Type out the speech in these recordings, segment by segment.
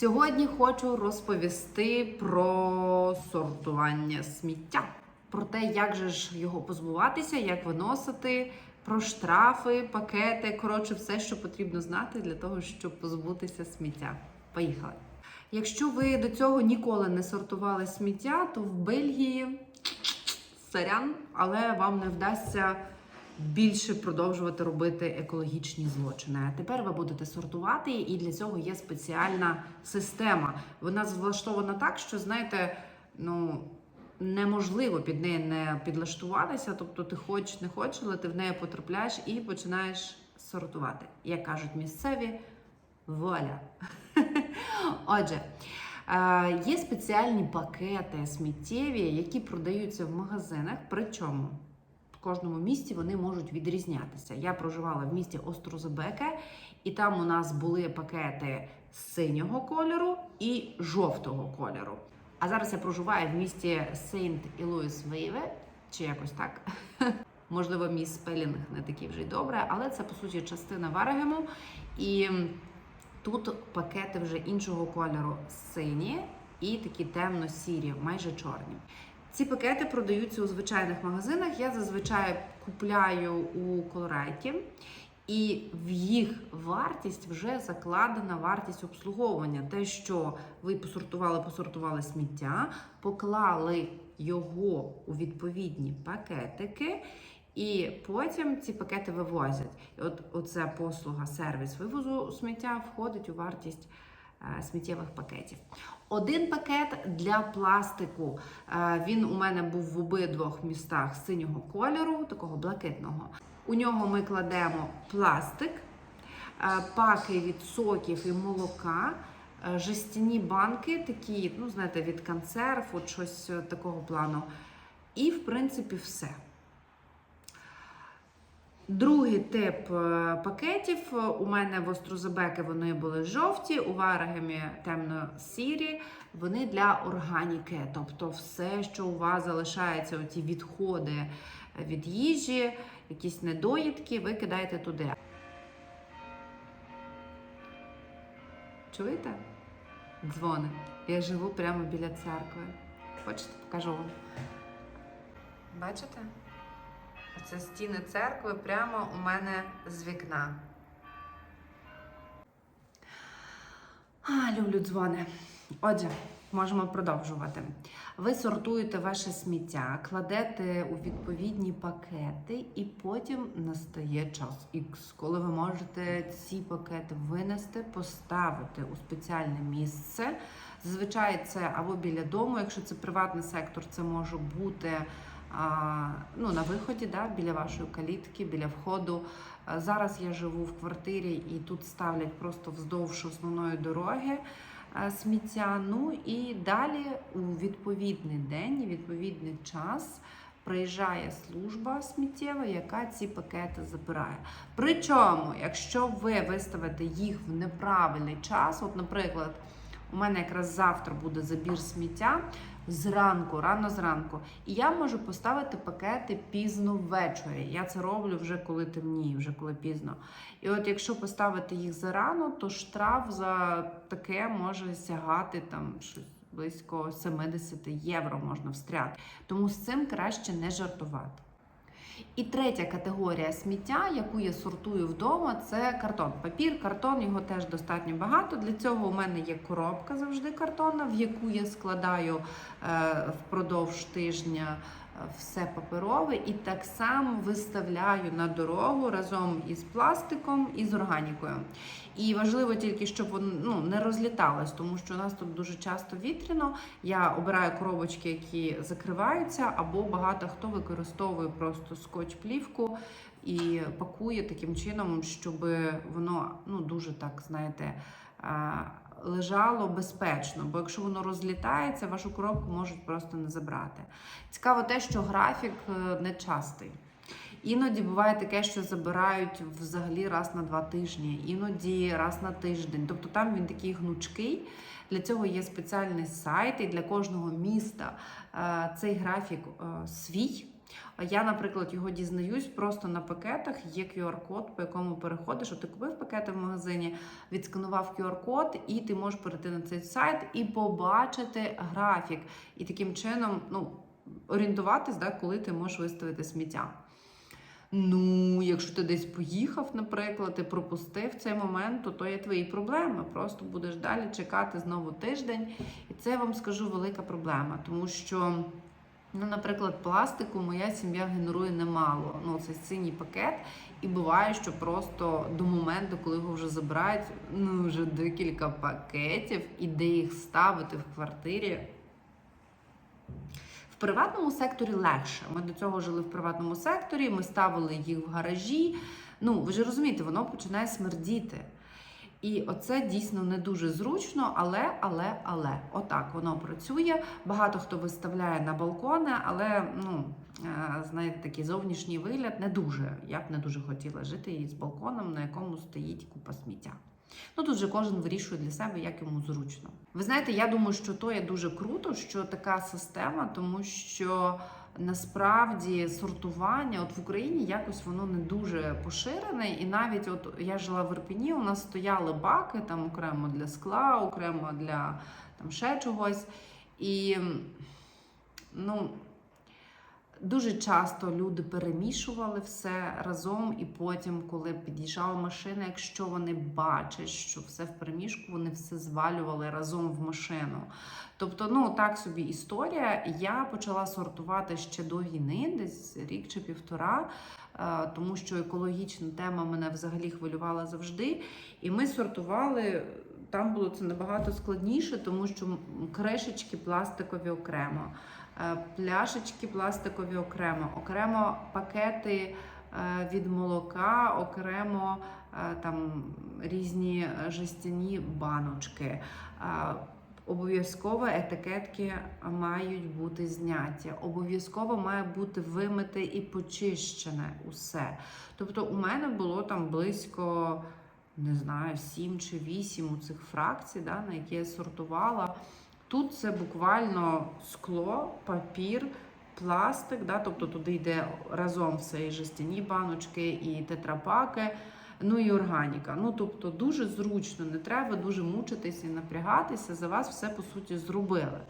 Сьогодні хочу розповісти про сортування сміття, про те, як же ж його позбуватися, як виносити, про штрафи, пакети, коротше, все, що потрібно знати для того, щоб позбутися сміття. Поїхали! Якщо ви до цього ніколи не сортували сміття, то в Бельгії сорян, але вам не вдасться більше продовжувати робити екологічні злочини. А тепер ви будете сортувати, і для цього є спеціальна система. Вона влаштована так, що знаєте, ну. Неможливо під неї не підлаштуватися, тобто ти хочеш, не хочеш, але ти в неї потрапляєш і починаєш сортувати. Як кажуть місцеві, вуаля. Отже, е, є спеціальні пакети сміттєві, які продаються в магазинах. Причому кожному місті вони можуть відрізнятися. Я проживала в місті Острозебеке, і там у нас були пакети синього кольору і жовтого кольору. А зараз я проживаю в місті Сейнт Ілуїс Вейве, чи якось так. Можливо, мій спелінг не такий вже й добре, але це по суті частина Варегему. І тут пакети вже іншого кольору сині і такі темно-сірі, майже чорні. Ці пакети продаються у звичайних магазинах. Я зазвичай купляю у Колорайті, і в їх вартість вже закладена вартість обслуговування. Те, що ви посортували, посортували сміття, поклали його у відповідні пакетики. І потім ці пакети вивозять. От оця послуга, сервіс вивозу сміття входить у вартість сміттєвих пакетів. Один пакет для пластику. Е, Він у мене був в обидвох містах синього кольору, такого блакитного. У нього ми кладемо пластик, е, паки від соків і молока. е, Жестяні банки, такі, ну, знаєте, від консерв, от щось е, такого плану. І, в принципі, все. Другий тип е, пакетів у мене в Острозебеки вони були жовті, у Варагемі темно-сірі. Вони для органіки, тобто все, що у вас залишається, оті відходи від їжі, якісь недоїдки, ви кидаєте туди. Чуєте? Дзвони. Я живу прямо біля церкви. Хочете, покажу вам. Бачите? Це стіни церкви прямо у мене з вікна. А, люблю дзвони. Отже, можемо продовжувати. Ви сортуєте ваше сміття, кладете у відповідні пакети, і потім настає час X, коли ви можете ці пакети винести, поставити у спеціальне місце. Зазвичай це або біля дому, якщо це приватний сектор, це може бути ну, на виході, да, біля вашої калітки, біля входу. Зараз я живу в квартирі і тут ставлять просто вздовж основної дороги сміття. Ну і далі у відповідний день, відповідний час. Приїжджає служба сміттєва, яка ці пакети забирає. Причому, якщо ви виставите їх в неправильний час, от, наприклад, у мене якраз завтра буде забір сміття зранку, рано зранку. І я можу поставити пакети пізно ввечері. Я це роблю вже коли темніє, вже коли пізно. І от якщо поставити їх зарано, то штраф за таке може сягати там щось. Близько 70 євро можна встряти. Тому з цим краще не жартувати. І третя категорія сміття, яку я сортую вдома, це картон. Папір, картон, його теж достатньо багато. Для цього у мене є коробка завжди картонна, в яку я складаю е, впродовж тижня все паперове і так само виставляю на дорогу разом із пластиком і з органікою. І важливо тільки, щоб воно ну, не розліталось, тому що у нас тут дуже часто вітряно. Я обираю коробочки, які закриваються, або багато хто використовує просто скотч-плівку і пакує таким чином, щоб воно ну, дуже так, знаєте, лежало безпечно. Бо якщо воно розлітається, вашу коробку можуть просто не забрати. Цікаво те, що графік е, не частий. Іноді буває таке, що забирають взагалі раз на два тижні, іноді раз на тиждень. Тобто там він такий гнучкий. Для цього є спеціальний сайт, і для кожного міста е, цей графік е, свій. Я, наприклад, його дізнаюсь просто на пакетах. Є QR-код, по якому переходиш. От ти купив пакети в магазині, відсканував QR-код, і ти можеш перейти на цей сайт і побачити графік. І таким чином ну, орієнтуватись, да, коли ти можеш виставити сміття. Ну, якщо ти десь поїхав, наприклад, і пропустив цей момент, то то є твої проблеми. Просто будеш далі чекати знову тиждень. І це я вам скажу велика проблема, тому що. Ну, наприклад, пластику моя сім'я генерує немало. Ну, це синій пакет, і буває, що просто до моменту, коли його вже забирають, ну вже декілька пакетів, і де їх ставити в квартирі. В приватному секторі легше. Ми до цього жили в приватному секторі, ми ставили їх в гаражі. Ну, ви ж розумієте, воно починає смердіти. І оце дійсно не дуже зручно, але, але, але отак воно працює. Багато хто виставляє на балкони, але ну е, знаєте, такий зовнішній вигляд не дуже. Я б не дуже хотіла жити із балконом, на якому стоїть купа сміття. Ну тут же кожен вирішує для себе, як йому зручно. Ви знаєте, я думаю, що то є дуже круто, що така система, тому що насправді сортування от в Україні якось воно не дуже поширене. І навіть от я жила в Ірпіні, у нас стояли баки там окремо для скла, окремо для там ще чогось. І ну. Дуже часто люди перемішували все разом, і потім, коли під'їжджала машина, якщо вони бачать, що все в перемішку, вони все звалювали разом в машину. Тобто, ну так собі історія. Я почала сортувати ще до війни, десь рік чи півтора, е, тому що екологічна тема мене взагалі хвилювала завжди. І ми сортували. Там було це набагато складніше, тому що кришечки пластикові окремо, пляшечки пластикові окремо, окремо пакети е, від молока, окремо е, там різні е, жестяні баночки. Е, Обов'язково етикетки мають бути зняті. Обов'язково має бути вимите і почищене усе. Тобто, у мене було там близько не знаю, сім чи вісім у цих фракцій, да, на які я сортувала. Тут це буквально скло, папір, пластик, да, тобто туди йде разом все і жестяні баночки, і тетрапаки, ну і органіка. Ну, тобто дуже зручно, не треба дуже мучитися і напрягатися, за вас все по суті зробили.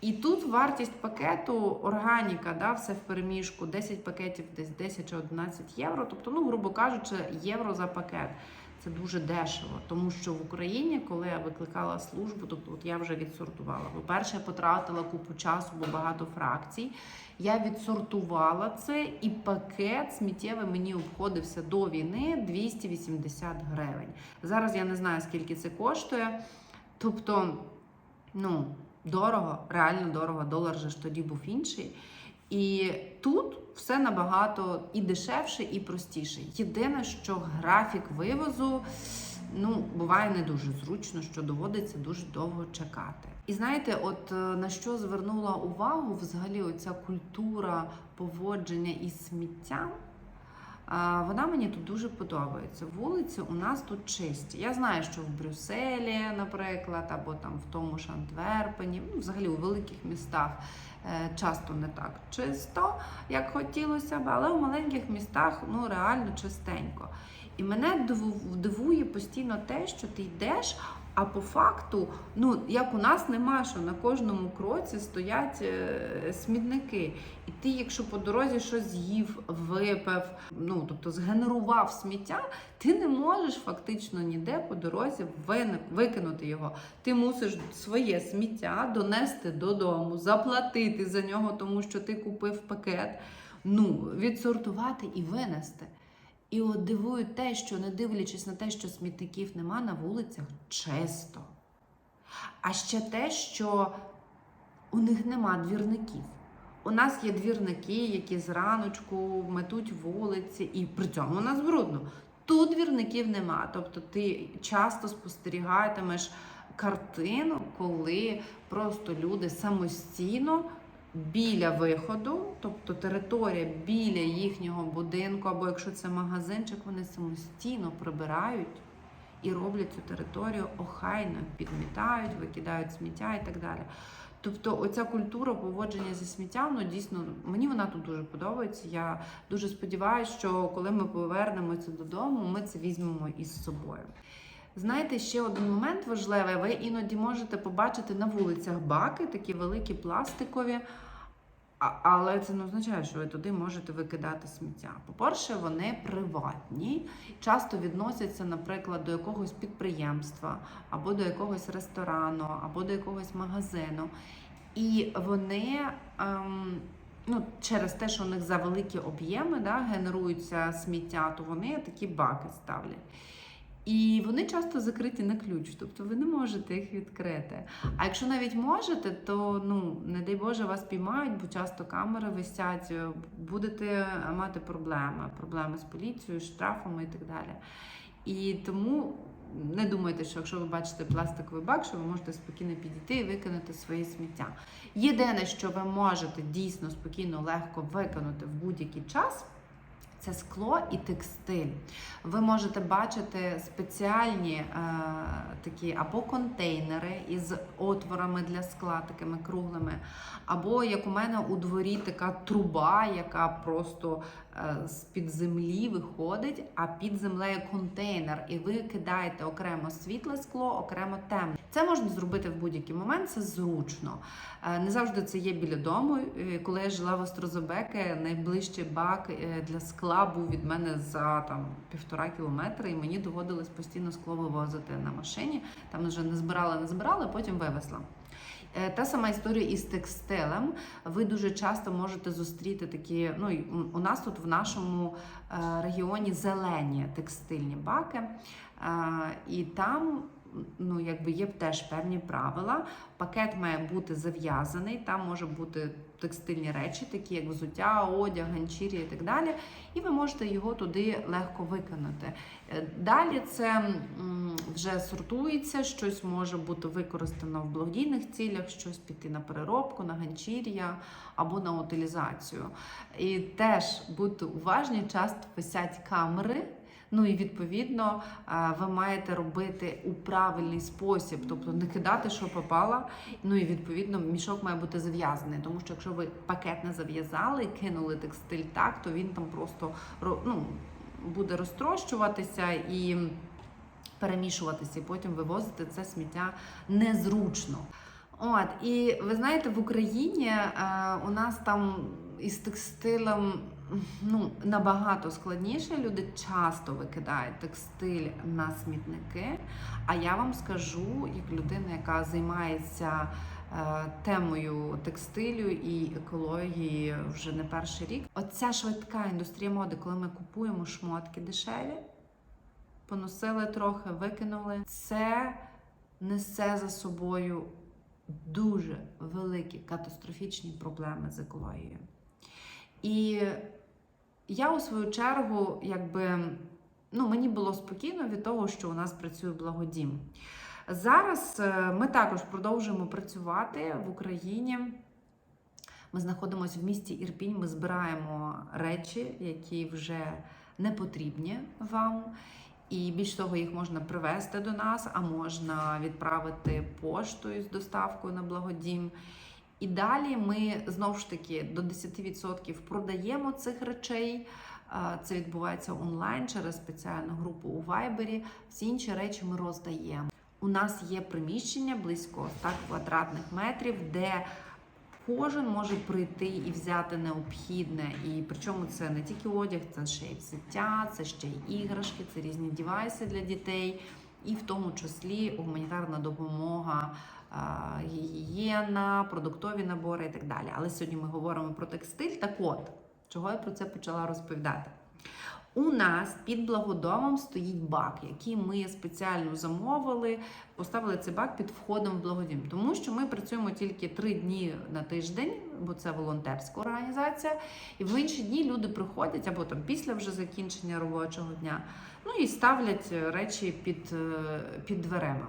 І тут вартість пакету органіка, да, все в переміжку, 10 пакетів десь 10 чи 11 євро. Тобто, ну, грубо кажучи, євро за пакет. Це дуже дешево, тому що в Україні, коли я викликала службу, тобто от я вже відсортувала. По-перше, я потратила купу часу, бо багато фракцій. Я відсортувала це, і пакет сміттєвий мені обходився до війни 280 гривень. Зараз я не знаю, скільки це коштує. Тобто, ну, дорого, реально дорого. Долар же ж тоді був інший. І тут все набагато і дешевше, і простіше. Єдине, що графік вивозу ну, буває не дуже зручно, що доводиться дуже довго чекати. І знаєте, от е, на що звернула увагу взагалі оця культура поводження із сміттям. Вона мені тут дуже подобається. Вулиці у нас тут чисті. Я знаю, що в Брюсселі, наприклад, або там в тому ж Антверпені, ну, взагалі у великих містах е, часто не так чисто, як хотілося б, але в маленьких містах ну реально чистенько. І мене диву- дивує постійно те, що ти йдеш. А по факту, ну як у нас немає, що на кожному кроці стоять е, смітники. І ти, якщо по дорозі щось з'їв, випив, ну тобто згенерував сміття, ти не можеш фактично ніде по дорозі викинути його. Ти мусиш своє сміття донести додому, заплатити за нього, тому що ти купив пакет, ну відсортувати і винести. І от дивує те, що не дивлячись на те, що смітників нема на вулицях, чисто. А ще те, що у них нема двірників. У нас є двірники, які зраночку метуть вулиці, і при цьому у нас брудно. Тут двірників нема. Тобто ти часто спостерігатимеш картину, коли просто люди самостійно біля виходу, тобто територія біля їхнього будинку, або якщо це магазинчик, вони самостійно прибирають і роблять цю територію охайно, підмітають, викидають сміття і так далі. Тобто, оця культура поводження зі сміттям, ну дійсно мені вона тут дуже подобається. Я дуже сподіваюся, що коли ми повернемося додому, ми це візьмемо із собою. Знаєте, ще один момент важливий. Ви іноді можете побачити на вулицях баки, такі великі пластикові. Але це не означає, що ви туди можете викидати сміття. По-перше, вони приватні, часто відносяться, наприклад, до якогось підприємства, або до якогось ресторану, або до якогось магазину. І вони ем, ну, через те, що у них за великі об'єми да, генерується сміття, то вони такі баки ставлять. І вони часто закриті на ключ, тобто ви не можете їх відкрити. А якщо навіть можете, то ну не дай Боже вас піймають, бо часто камери висять, е, будете мати проблеми, проблеми з поліцією, штрафами і так далі. І тому не думайте, що якщо ви бачите пластиковий бак, що ви можете спокійно підійти і викинути своє сміття. Єдине, що ви можете дійсно спокійно, легко викинути в будь-який час. Це скло і текстиль. Ви можете бачити спеціальні е, такі або контейнери із отворами для скла, такими круглими, або як у мене у дворі така труба, яка просто з-під землі виходить, а під землею контейнер. І ви кидаєте окремо світле скло, окремо темне. Це можна зробити в будь-який момент, це зручно. Е, Не завжди це є біля дому. Е, Коли я жила в Острозобеке, найближчий бак е, для скла був від мене за там півтора кілометри, і мені доводилось постійно скло вивозити на машині. Там вже не збирала, не збирала, потім вивезла. Е, Та сама історія із текстилем. Ви дуже часто можете зустріти такі. Ну у- нас тут в нашому е, регіоні зелені текстильні баки, Е, і там. Ну, якби є теж певні правила. Пакет має бути зав'язаний, там може бути текстильні речі, такі як взуття, одяг, ганчір'я і так далі. І ви можете його туди легко виконати. Далі це вже сортується, щось може бути використано в благодійних цілях, щось піти на переробку, на ганчір'я або на утилізацію. І теж будьте уважні, часто висять камери. Ну і відповідно е, ви маєте робити у правильний спосіб, тобто не кидати, що попало. Ну і відповідно мішок має бути зав'язаний, тому що якщо ви пакет не зав'язали і кинули текстиль так, то він там просто ну, буде розтрощуватися і перемішуватися, і потім вивозити це сміття незручно. От, і ви знаєте, в Україні е, у нас там із текстилем ну, набагато складніше. Люди часто викидають текстиль на смітники. А я вам скажу, як людина, яка займається е, темою текстилю і екології вже не перший рік. Оця швидка індустрія моди, коли ми купуємо шмотки дешеві, поносили трохи, викинули. Це несе за собою дуже великі катастрофічні проблеми з екологією. І я у свою чергу, якби ну, мені було спокійно від того, що у нас працює благодім. Зараз е, ми також продовжуємо працювати в Україні. Ми знаходимося в місті Ірпінь. Ми збираємо речі, які вже не потрібні вам. І більш того, їх можна привезти до нас, а можна відправити поштою з доставкою на благодім. І далі ми знову ж таки до 10% продаємо цих речей. Це відбувається онлайн через спеціальну групу у Вайбері. Всі інші речі ми роздаємо. У нас є приміщення близько 100 квадратних метрів, де кожен може прийти і взяти необхідне. І причому це не тільки одяг, це ще й взуття, це ще й іграшки, це різні девайси для дітей, і в тому числі гуманітарна допомога. Гігієна, продуктові набори і так далі. Але сьогодні ми говоримо про текстиль. Так от, чого я про це почала розповідати? У нас під благодомом стоїть бак, який ми спеціально замовили, поставили цей бак під входом в благодім, тому що ми працюємо тільки три дні на тиждень, бо це волонтерська організація. І в інші дні люди приходять або там після вже закінчення робочого дня, ну і ставлять речі під, е, під дверима.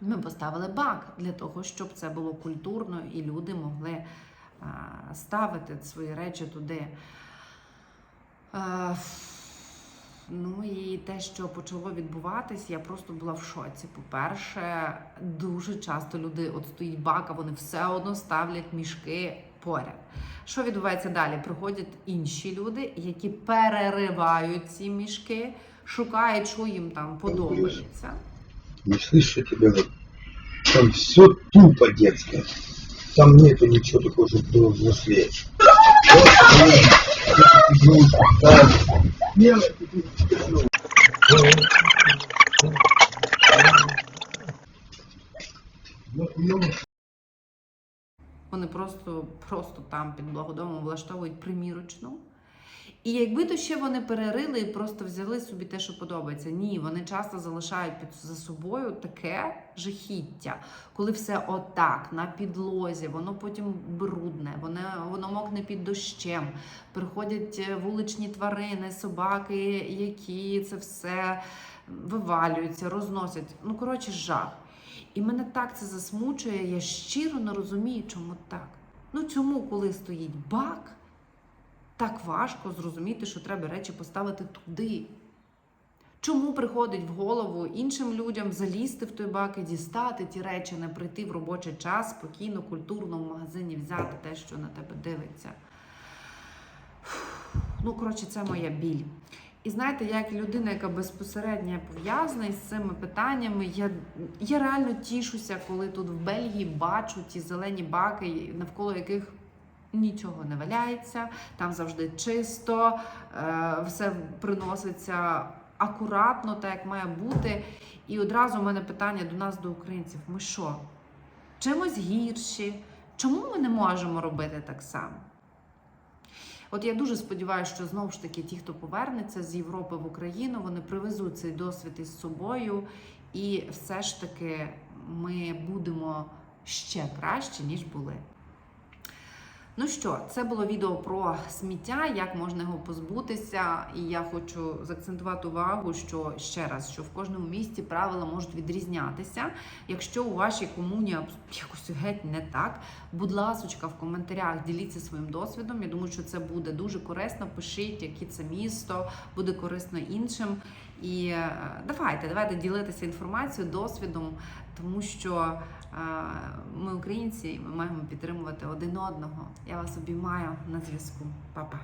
Ми поставили бак для того, щоб це було культурно і люди могли ставити свої речі туди. А, Ну і те, що почало відбуватись, я просто була в шоці. По-перше, дуже часто люди от стоїть бак, а вони все одно ставлять мішки поряд. Що відбувається далі? Приходять інші люди, які переривають ці мішки, шукають, що їм там подобається. Не слышишь, что тебе говорю? Там все тупо детское. Там нету ничего такого, чтобы было взрослее. Вот, Вони просто, просто там під благодомом влаштовують примірочну. І якби то ще вони перерили і просто взяли собі те, що подобається. Ні, вони часто залишають під за собою таке жахіття, коли все отак на підлозі, воно потім брудне, воно, воно мокне під дощем. Приходять е, вуличні тварини, собаки, які це все вивалюються, розносять. Ну, коротше, жах. І мене так це засмучує, я щиро не розумію, чому так. Ну чому, коли стоїть бак, так важко зрозуміти, що треба речі поставити туди. Чому приходить в голову іншим людям залізти в той бак і дістати ті речі, не прийти в робочий час, спокійно, культурно в магазині взяти те, що на тебе дивиться? Ну, коротше, це моя біль. І знаєте, як людина, яка безпосередньо пов'язана із цими питаннями, я, я реально тішуся, коли тут в Бельгії бачу ті зелені баки, навколо яких нічого не валяється, там завжди чисто, е, все приноситься акуратно, так як має бути. І одразу в мене питання до нас, до українців: ми що? Чимось гірші? Чому ми не можемо робити так само? От я дуже сподіваюся, що знову ж таки ті, хто повернеться з Європи в Україну, вони привезуть цей досвід із собою, і все ж таки ми будемо ще краще, ніж були. Ну що, це було відео про сміття, як можна його позбутися. І я хочу заакцентувати увагу, що ще раз, що в кожному місті правила можуть відрізнятися. Якщо у вашій комуні якось геть не так, будь ласочка, в коментарях діліться своїм досвідом. Я думаю, що це буде дуже корисно. Пишіть, яке це місто, буде корисно іншим. І е, давайте, давайте ділитися інформацією, досвідом, тому що е, ми українці, і ми маємо підтримувати один одного. Я вас обіймаю на зв'язку. Па-па.